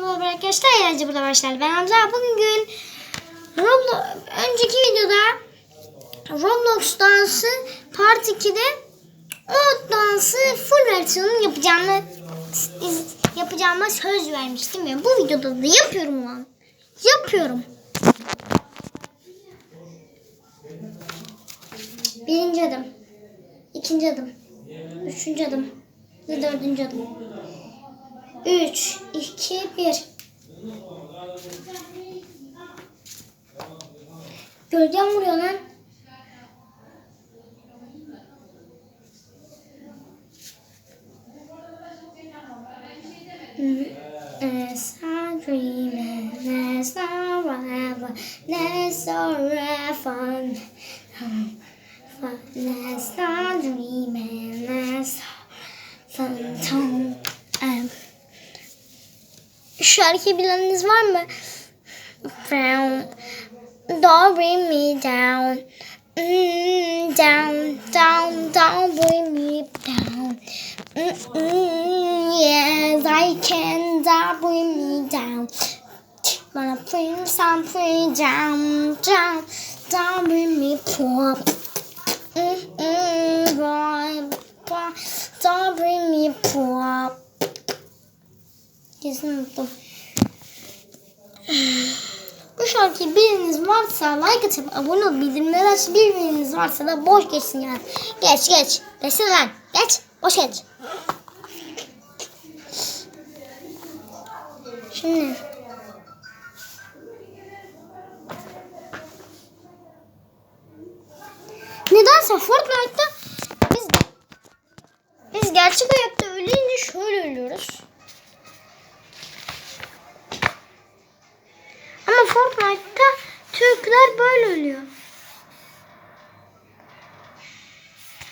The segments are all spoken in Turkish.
merhaba arkadaşlar. Eğlence burada başlar. Ben Hamza. Bugün Roblox, önceki videoda Roblox dansı part 2'de o dansı full versiyonunu yapacağımı yapacağıma söz vermiştim ya. Bu videoda da yapıyorum lan. Yapıyorum. Birinci adım. ikinci adım. Üçüncü adım. Ve dördüncü adım. 3, 2, 1. Gölgem vuruyor lan. Let's not dream and let's not forever. Fun. Fun. Let's not dream let's fun. Tom. Um, şarkıyı bileniniz var mı? Brown, don't bring me down. Mm, down, down, don't bring me down. Mm, mm, yes, I can, don't bring me down. Wanna bring something down, down, don't bring me poor. Mm, mm, boy, boy, don't bring me poor. Kesin unuttum. Bu şarkıyı biriniz varsa like atıp abone olup bildirimleri açıp biriniz varsa da boş geçsin yani. Geç geç. Geçsin lan. Geç. Boş geç. Şimdi. Nedense Fortnite'da biz biz gerçek hayatta ölünce şöyle ölüyoruz. Fortnite'ta Türkler böyle ölüyor.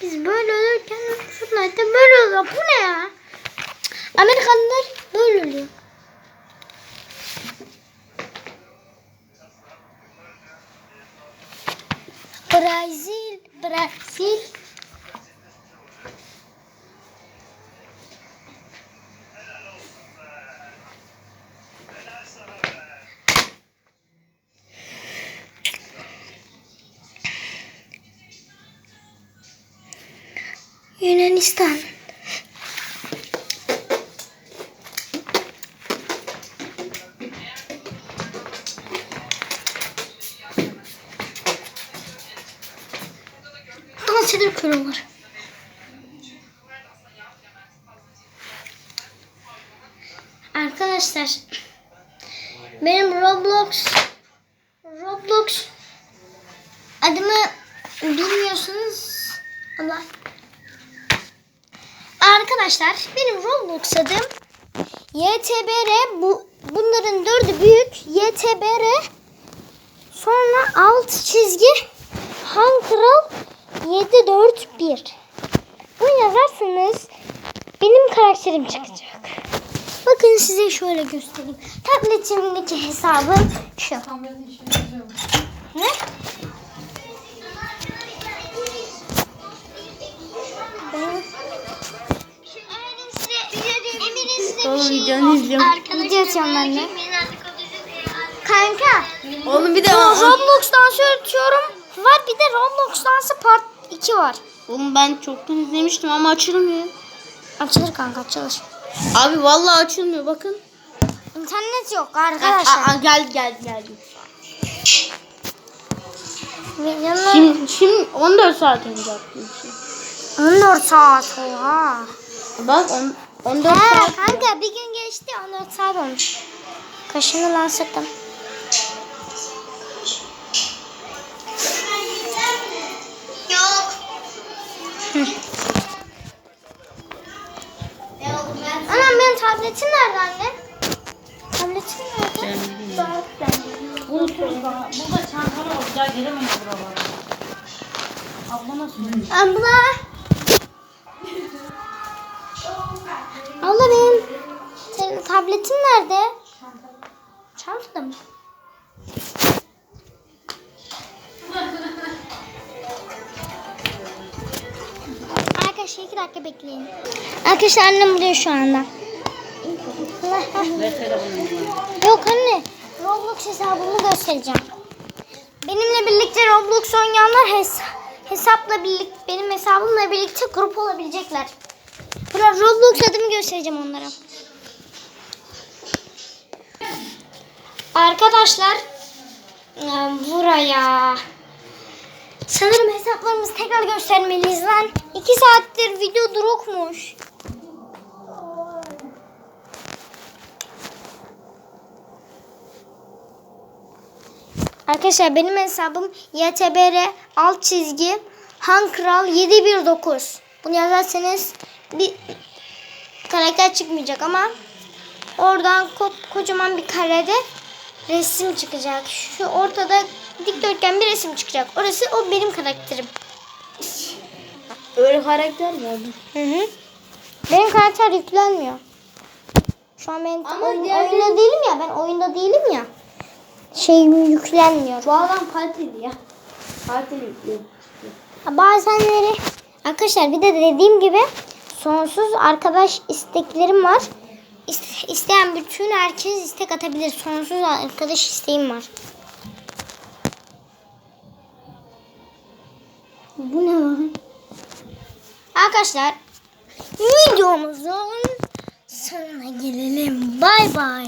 Biz böyle ölürken Fortnite'ta böyle oluyor. Bu ne ya? Amerikalılar böyle ölüyor. Brazil. Yunanistan. Dans edip kırıyorlar. Arkadaşlar benim Roblox Roblox adımı bilmiyorsunuz Allah Arkadaşlar benim Roblox adım YTBR bu bunların dördü büyük YTBR sonra alt çizgi Han Kral 741 Bunu yazarsanız benim karakterim çıkacak. Bakın size şöyle göstereyim. Tabletimdeki hesabım şu. Ne? Benim Oğlum videonu izliyorum. Video ben de. Kanka. Oğlum bir de Roblox dansı öğretiyorum. Var bir de Roblox dansı part 2 var. Oğlum ben çoktan izlemiştim ama açılmıyor. Açılır kanka açılır. Abi vallahi açılmıyor bakın. İnternet yok arkadaşlar. aa, geldi geldi. Videonun Şimdi, şimdi 14 saat önce attım. 14 saat oha. Bak on, 14 He saat. kanka bir gün geçti 14 saat olmuş. Kaşını lan sıktım. Yok. Anam benim tabletim nerede anne? Tabletim nerede? Bence. Burada bak daha giremeyiz buralara. Abla nasıl? Abla senin tabletin nerede? Çantada mı? Arkadaşlar iki dakika bekleyin. Arkadaşlar annem buraya şu anda. Yok anne. Roblox hesabımı göstereceğim. Benimle birlikte Roblox oynayanlar hes hesapla birlikte benim hesabımla birlikte grup olabilecekler. Bura Roblox adımı göstereceğim onlara. Arkadaşlar e, buraya sanırım hesaplarımızı tekrar göstermeliyiz lan. İki saattir video durukmuş. Arkadaşlar benim hesabım YTBR alt çizgi Hankral 719. Bunu yazarsanız bir karakter çıkmayacak ama oradan ko- kocaman bir karede resim çıkacak. Şu ortada dikdörtgen bir resim çıkacak. Orası o benim karakterim. Öyle karakter mi oldu? Hı hı. Benim karakter yüklenmiyor. Şu an ben Ama oyun- diğer- oyunda değilim ya. Ben oyunda değilim ya. Şey yüklenmiyor. Bu adam kaliteli ya. Kaliteli yüklüyor. Ha, Bazenleri arkadaşlar bir de dediğim gibi sonsuz arkadaş isteklerim var. İste- İsteyen bütün herkes istek atabilir. Sonsuz arkadaş isteğim var. Bu ne lan? Arkadaşlar videomuzun sonuna gelelim. Bay bay.